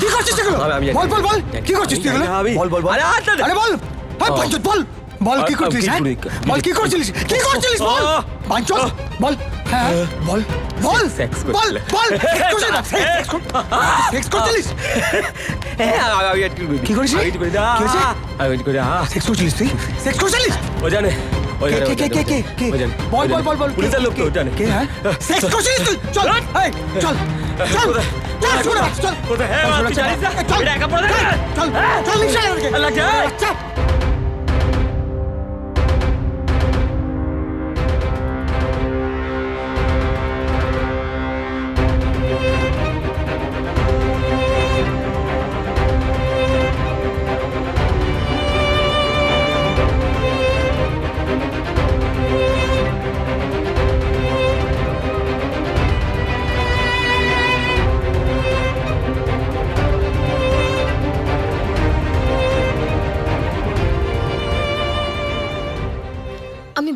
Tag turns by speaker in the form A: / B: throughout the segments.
A: কি করছিস কি এগুলো বল বল বল। কি করছিস তুই বল বল বল।
B: আরে,
A: বল। হ্যাঁ পঞ্চত বল। বল কি করছিস হ্যাঁ? বল কি করছিস কি করছিস? বল?
B: আ।
A: বল। হ্যাঁ হ্যাঁ, বল বল। বল। বল। সেক্স করছিস করছিস
B: হ্যাঁ। আমি
A: কি করিস রে?
B: আমি করি
A: কি সেক্স করছিস তুই? সেক্স করছিস
B: ও জানে
A: কে কে কে কে কে? বল বল বল বল
B: পুলিশের লোক ও জানে।
A: কে হ্যাঁ? সেক্স করছিস তুই? চল চল। চল? চল চল?
B: হ্যাঁ,
A: চল,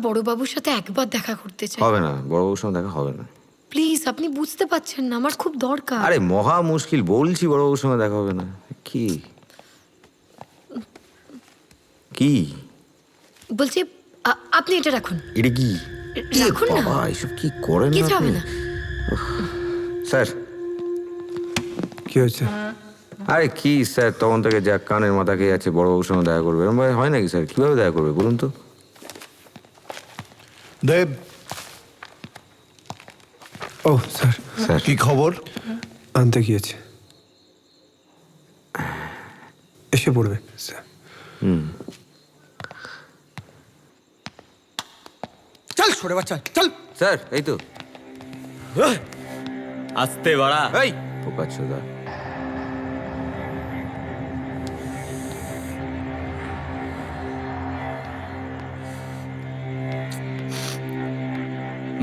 C: বড়বাবুর সাথে একবার দেখা করতে চাই।
D: হবে না বড়বাবুর সঙ্গে দেখা হবে না।
C: প্লিজ আপনি বুঝতে পারছেন না আমার খুব দরকার।
D: আরে মহা মুশকিল বলছি বড়বাবুর সঙ্গে দেখা হবে না। কি? কি?
C: বলছি আ- আপনি এটা রাখুন।
D: এটা কি? এ
C: রাখুন না।
D: বাবা এসব কি করেন
C: কিছু
D: আপনি?
C: হবে না।
D: স্যার।
A: কি হচ্ছে
D: আরে কি স্যার তখন থেকে যা কানের মাথা খেয়ে যাচ্ছে বড়বাবুর সঙ্গে দেখা করবে। এরকম ভাবে হয় নাকি স্যার? কীভাবে দেখা করবে বলুন তো।
E: দেব
A: ও স্যার।
D: স্যার।
E: কি খবর?
A: আনতে গিয়েছে। এসে পড়বে স্যার। চল সরে বাচ্চা চল
D: স্যার এই তো।
B: আসতে বাড়া।
D: এই পোকা পোকাচ্ছোদা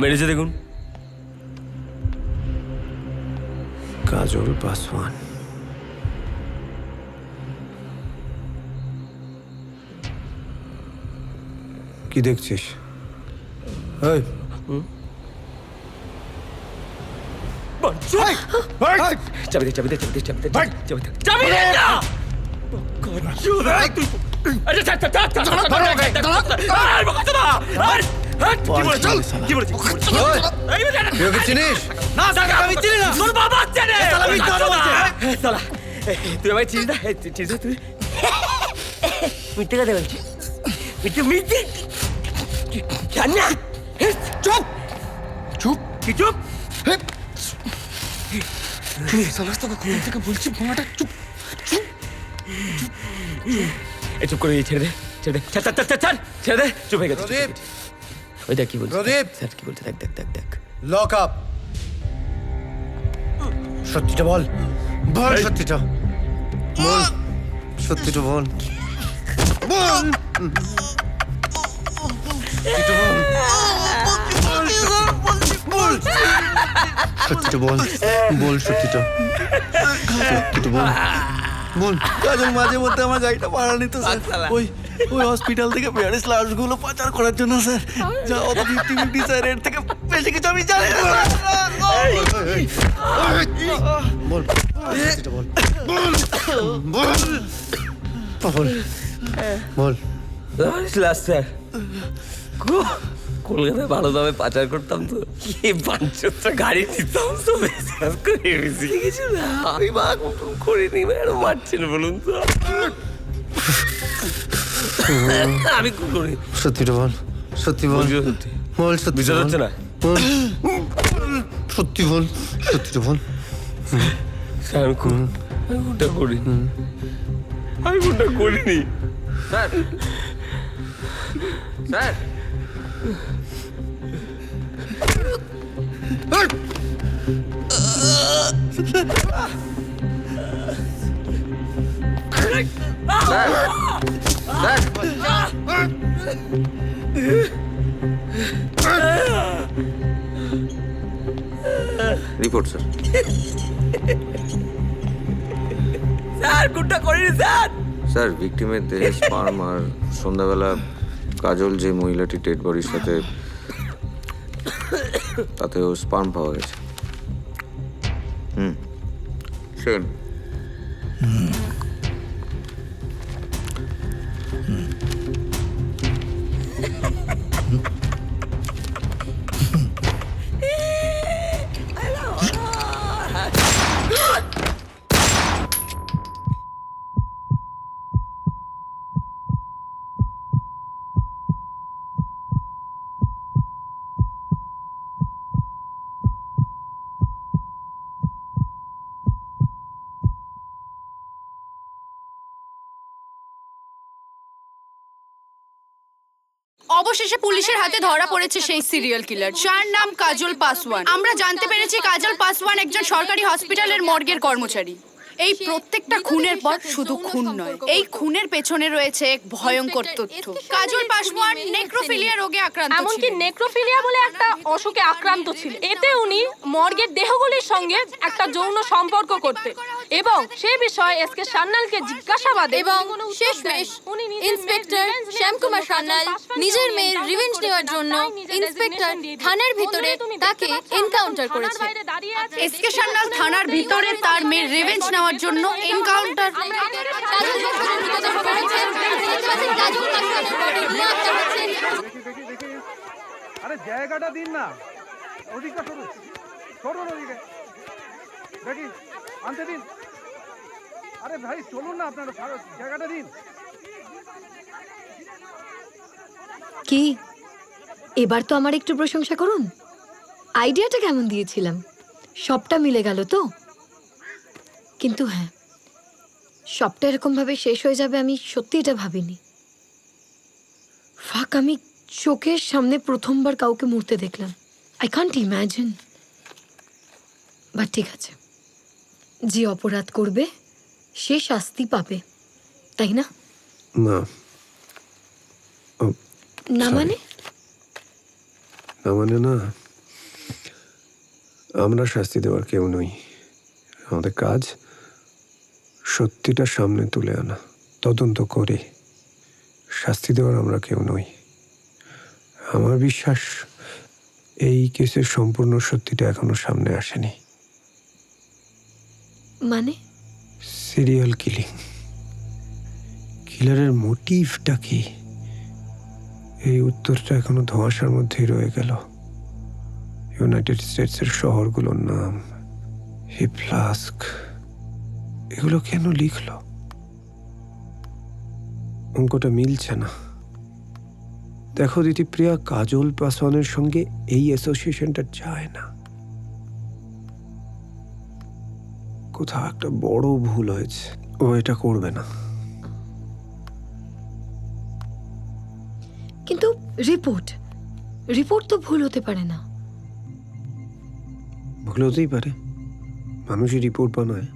B: মেরেছে দেখুন
A: কাজল পাসওয়ান কি দেখছিস
B: চাবি দে চাবি দে চাবি দে চাবি দে চাবি দে চাবি দে না আরে আরে
E: চিনিস?
B: না আমি চিনি না। তোর বাবা চেনে। তুই চিনিস না? চিনিস তুই? মিথ্যে কথা মিথ্যে মিথ্যে। জান চুপ।
A: চুপ?
B: কি চুপ?
A: সালাস তোকে ঘুম থেকে বলছি বোনাটা চুপ।
B: এই চুপ। করে ছেড়ে দে ছেড়ে দে। ছাড় ছাড় ছাড় ছাড় ছেড়ে। দে। চুপ হয়ে গেছে। ওই দেখ কি বলছে?
E: প্রদীপ!
B: স্যার কি বলছে? দেখ দেখ দেখ দেখ।
E: লক আপ সত্যিটা বল। বল সত্যিটা। বল। সত্যিটা বল। বল। সত্যিটা বল। বল। সত্যিটা বল। বল সত্যিটা। সত্যিটা বল। বল। কাজল মাঝে মধ্যে আমার গাড়িটা ভাড়া নিত স্যার। ওই ওই হসপিটাল থেকে প্যারিস লাশগুলো পাচার করার জন্য স্যার। যা অত ফিফটি ফিফটি স্যার এর থেকে বেশি কিছু আমি জানি। বল বল। বল বল। বল।
B: Last sir. কলকাতায় ভালো দামে পাচার করতাম তো। কি পাঁচশোটা গাড়ি দিতাম তো বিশ্বাস করে বেশি কিছু না আমি বা করিনি ম্যাডাম মারছেন বলুন তো। আমি কি করি
E: সত্যিটা বল সত্যি বল।
B: সত্যি।
E: বল সত্যি বল।
B: হচ্ছে না?
E: সত্যি বল সত্যিটা বল।
B: স্যার আমি আমি কোনটা করিনি। আমি কোনটা করিনি।
D: Sir. Sir. Report sir
B: sir কোনটা করিনি স্যার!
D: স্যার ভিকটিমের দেহে স্পার্ম আর সন্ধ্যাবেলা কাজল যে মহিলাটি ডেড বডির সাথে তাতেও ও স্পার্ম পাওয়া গেছে। হুম। সেম
F: অবশেষে পুলিশের হাতে ধরা পড়েছে সেই সিরিয়াল কিলার যার নাম কাজল পাসওয়ান। আমরা জানতে পেরেছি কাজল পাসওয়ান একজন সরকারি হসপিটালের মর্গের কর্মচারী। এই প্রত্যেকটা খুনের পর শুধু খুন নয় এই খুনের পেছনে রয়েছে এক ভয়ঙ্কর তথ্য। কাজল পাসওয়ান নেক্রোফিলিয়া রোগে আক্রান্ত
G: এমনকি নেক্রোফিলিয়া বলে একটা অসুখে আক্রান্ত ছিল। এতে উনি মর্গের দেহগুলির সঙ্গে একটা যৌন সম্পর্ক করতেন। এবং সেই বিষয়ে এস কে সান্যালকে জিজ্ঞাসাবাদে
H: এবং শেষমেশ ইন্সপেক্টর শ্যামকুমার সান্যাল নিজের মেয়ের রিভেঞ্জ নেওয়ার জন্য ইন্সপেক্টর। থানার ভিতরে তাকে এনকাউন্টার করেছে।
G: দাঁড়িয়ে
F: এসকে সান্যাল থানার ভিতরে তার মেয়ের রিভেঞ্জ নেওয়ার জন্য এনকাউন্টার।
I: আরে জায়গাটা দিন না। ওদিকটা সরুন সরুন ওদিকে। দেখি আনতে দিন। আরে ভাই, চলুন না আপনারা জায়গাটা দিন।
C: কি? এবার তো আমার একটু প্রশংসা করুন। আইডিয়াটা কেমন দিয়েছিলাম? সবটা মিলে গেল তো? কিন্তু হ্যাঁ সবটা এরকমভাবে শেষ হয়ে যাবে আমি সত্যি এটা ভাবিনি। ফাঁক, আমি চোখের সামনে প্রথমবার কাউকে মরতে দেখলাম। আই কান্ট ইম্যাজিন বাট ঠিক আছে, যে অপরাধ করবে সে শাস্তি পাবে তাই না?
A: না।
C: না মানে?
A: না মানে না। আমরা শাস্তি দেওয়ার কেউ নই। আমাদের কাজ সত্যিটা সামনে তুলে আনা তদন্ত করে। শাস্তি দেওয়ার আমরা কেউ নই। আমার বিশ্বাস এই কেসের সম্পূর্ণ সত্যিটা এখনও সামনে আসেনি।
C: মানে?
A: সিরিয়াল কিলিং কিলারের মোটিভটা কি? এই উত্তরটা এখনও ধোঁয়াশার মধ্যেই রয়ে গেল। ইউনাইটেড স্টেটসের শহরগুলোর নাম হি ফ্লাস্ক এগুলো কেন লিখল? অঙ্কটা মিলছে না। দেখো দিদিপ্রিয়া কাজল পাসওয়ানের সঙ্গে এই অ্যাসোসিয়েশনটা যায় না। কোথাও একটা বড় ভুল হয়েছে। ও এটা করবে না।
C: কিন্তু রিপোর্ট রিপোর্ট তো ভুল হতে পারে না।
A: ভুল হতেই পারে। মানুষই রিপোর্ট বানায়।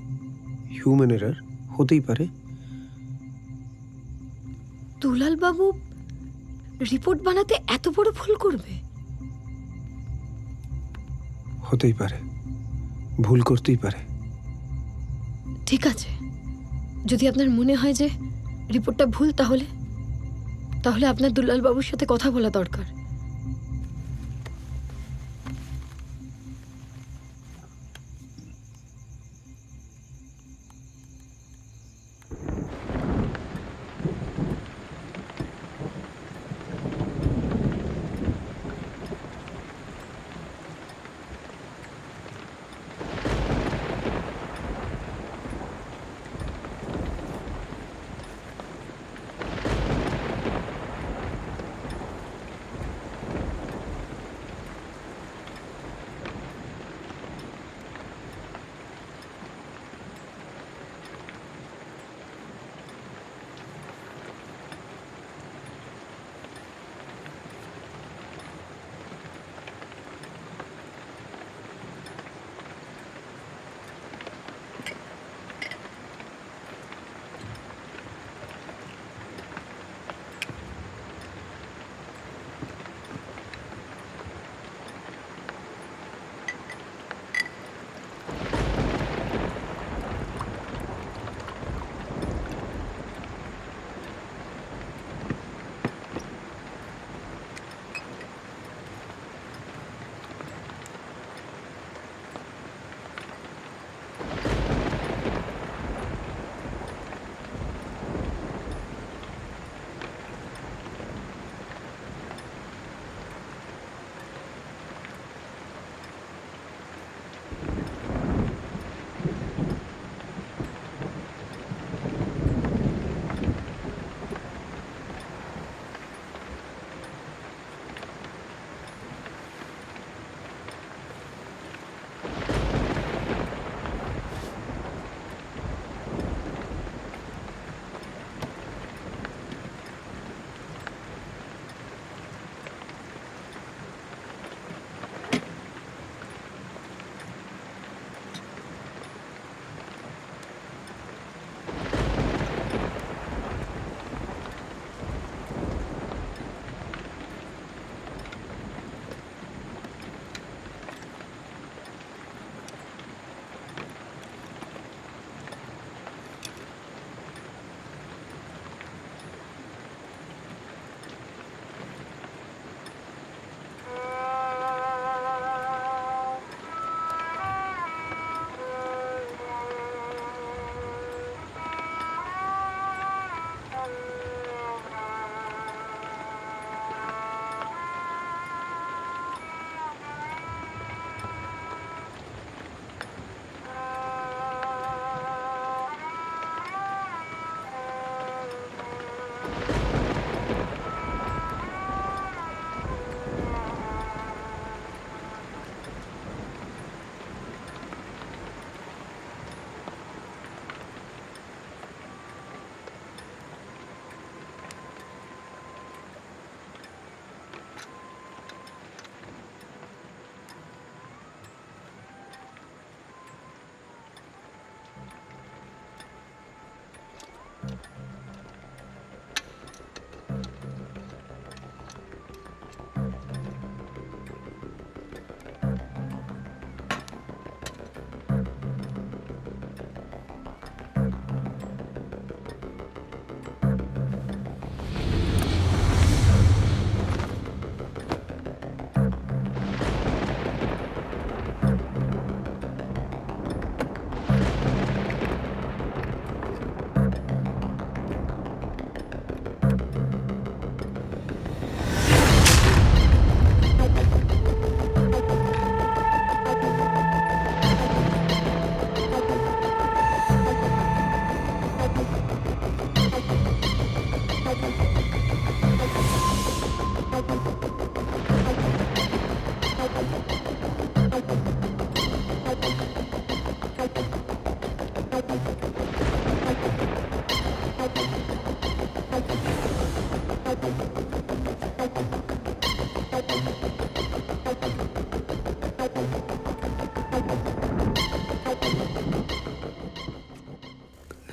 A: হিউম্যান এরার হতেই পারে।
C: দুলাল বাবু রিপোর্ট বানাতে এত বড় ভুল করবে?
A: হতেই পারে। ভুল করতেই পারে।
C: ঠিক আছে। যদি আপনার মনে হয় যে রিপোর্টটা ভুল তাহলে তাহলে আপনার দুলাল বাবুর সাথে কথা বলা দরকার।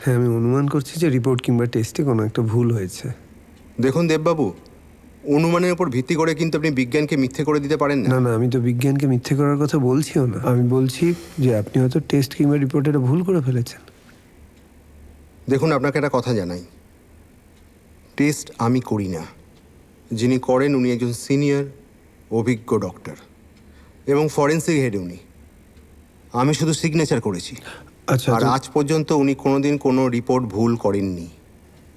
A: হ্যাঁ আমি অনুমান করছি যে রিপোর্ট কিংবা টেস্টে কোনো একটা ভুল হয়েছে।
J: দেখুন দেববাবু অনুমানের উপর ভিত্তি করে কিন্তু আপনি বিজ্ঞানকে মিথ্যে করে দিতে পারেন না।
A: না না আমি তো বিজ্ঞানকে মিথ্যে করার কথা বলছিও না। আমি বলছি যে আপনি হয়তো টেস্ট কিংবা রিপোর্টে একটা ভুল করে ফেলেছেন।
J: দেখুন আপনাকে একটা কথা জানাই। টেস্ট আমি করি না। যিনি করেন উনি একজন সিনিয়র অভিজ্ঞ ডক্টর এবং ফরেন্সিক হেড উনি। আমি শুধু সিগনেচার করেছি।
A: আচ্ছা
J: আর আজ পর্যন্ত উনি কোনোদিন কোনো রিপোর্ট ভুল করেননি।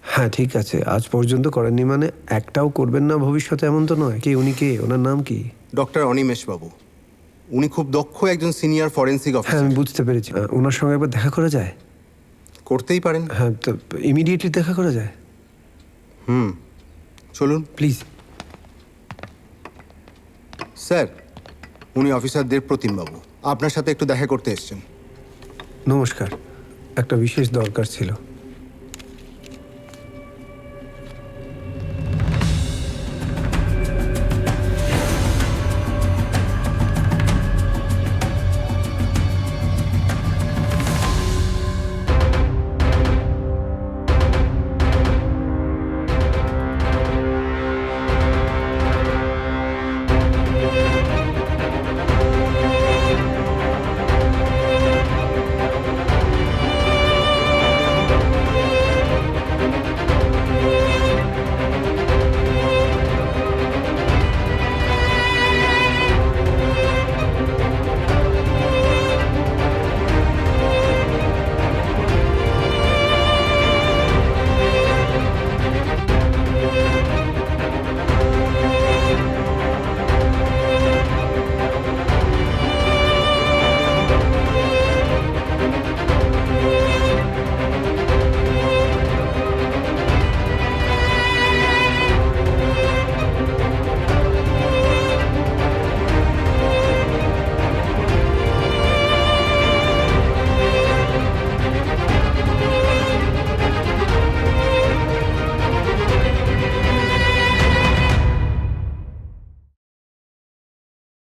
A: হ্যাঁ ঠিক আছে। আজ পর্যন্ত করেননি মানে একটাও করবেন না ভবিষ্যতে এমন তো নয়। কে উনি কে? ওনার নাম কি?
J: ডক্টর অনিমেষ বাবু উনি খুব দক্ষ একজন সিনিয়র ফরেন্সিক
A: হ্যাঁ
J: অফিসার
A: আমি বুঝতে পেরেছি। আহ, ওনার সঙ্গে একবার দেখা করা যায়?
J: করতেই পারেন।
A: হ্যাঁ তো ইমিডিয়েটলি দেখা করা যায়?
J: হুম। চলুন।
A: প্লিজ
J: স্যার উনি অফিসারদের দেবপ্রতিম বাবু আপনার সাথে একটু দেখা করতে এসেছেন।
A: নমস্কার। একটা বিশেষ দরকার ছিল।